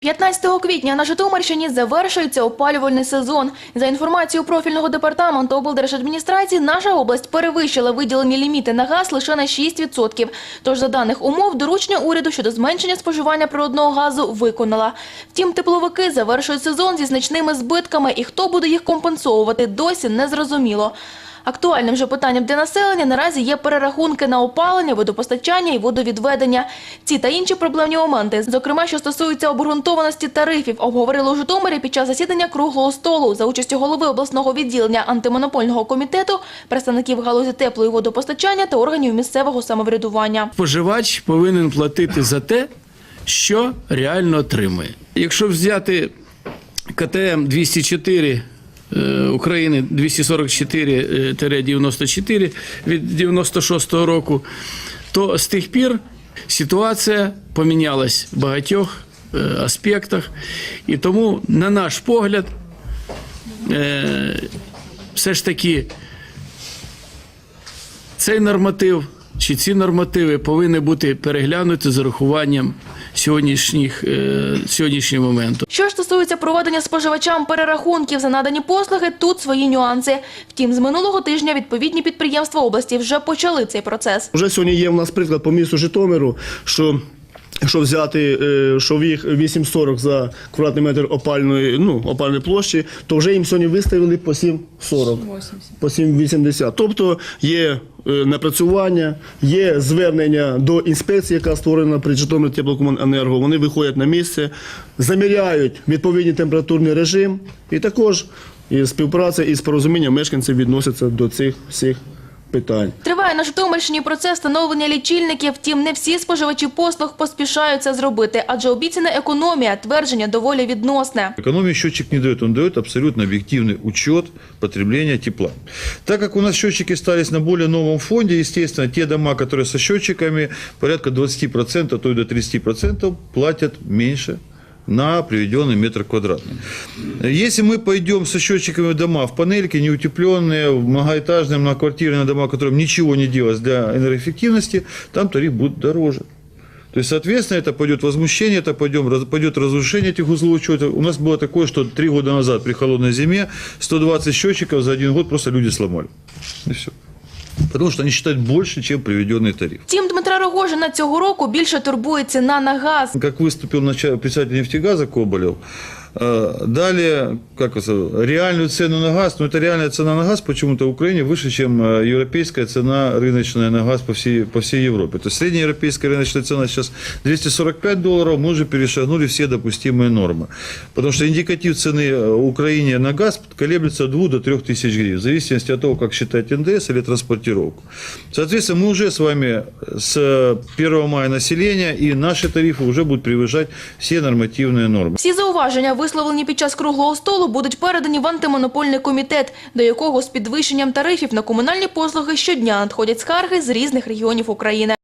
15 квітня на Житомирщині завершується опалювальний сезон. За інформацією профільного департаменту облдержадміністрації, наша область перевищила виділені ліміти на газ лише на 6%. Тож за даних умов доручення уряду щодо зменшення споживання природного газу виконала. Втім, тепловики завершують сезон зі значними збитками і хто буде їх компенсовувати досі не зрозуміло. Актуальним же питанням для населення наразі є перерахунки на опалення, водопостачання і водовідведення. Ці та інші проблемні моменти, зокрема, що стосуються обґрунтованості тарифів, обговорили у Житомирі під час засідання круглого столу за участю голови обласного відділення антимонопольного комітету, представників галузі теплої водопостачання та органів місцевого самоврядування. Споживач повинен платити за те, що реально отримує. Якщо взяти КТМ 204 е, України 244-94 від 96-го року, то з тих пір ситуація помінялась в багатьох е, аспектах. І тому, на наш погляд, е, все ж таки цей норматив чи ці нормативи повинні бути переглянуті з урахуванням сьогоднішніх, е, сьогоднішнього моменту. Що ж стосується проведення споживачам перерахунків за надані послуги, тут свої нюанси. Втім, з минулого тижня відповідні підприємства області вже почали цей процес. Вже сьогодні є в нас приклад по місту Житомиру, що Якщо взяти, е, що їх 8,40 за квадратний метр опальної, ну, опальної площі, то вже їм сьогодні виставили по 7,40, по 7,80. Тобто є е, напрацювання, є звернення до інспекції, яка створена при Житомир теплокомуненерго. Вони виходять на місце, заміряють відповідний температурний режим, і також і співпраця і з порозумінням мешканців відносяться до цих всіх питань. Триває на Житомирщині процес встановлення лічильників. Втім, не всі споживачі послуг поспішають це зробити, адже обіцяна економія, твердження доволі відносне. Экономии счетчик не дает, он дает абсолютно объективный учет потребления тепла. Так как у нас счетчики остались на более новом фонде, естественно, те дома, которые со счетчиками, порядка 20%, а то и до 30% платят меньше на приведенный метр квадратный. Если мы пойдем со счетчиками в дома в панельки, неутепленные, в многоэтажные, многоквартирные дома, которым ничего не делалось для энергоэффективности, там тариф будет дороже. То есть, соответственно, это пойдет возмущение, это пойдем, раз- пойдет разрушение этих узлов учета. У нас было такое, что три года назад при холодной зиме 120 счетчиков за один год просто люди сломали. И все. Потому що вони вважають більше, ніж приведений тариф. Тім Дмитра Рогожина цього року більше турбує ціна на газ. Як виступив председатель нефтегаза Коболев, э, дали как это, реальную цену на газ, но эта реальная цена на газ почему-то в Украине выше, чем э, европейская цена рыночная на газ по всей, по всей Европе. То есть средняя европейская рыночная цена сейчас 245 долларов, мы уже перешагнули все допустимые нормы. Потому что индикатив цены э, Украине на газ колеблется от 2 до 3 тысяч гривен, в зависимости от того, как считать НДС или транспортировку. Соответственно, мы уже с вами с 1 мая населения, и наши тарифы уже будут превышать все нормативные нормы. Всі зауваження, висловлені під час круглого столу, будуть передані в антимонопольний комітет, до якого з підвищенням тарифів на комунальні послуги щодня надходять скарги з різних регіонів України.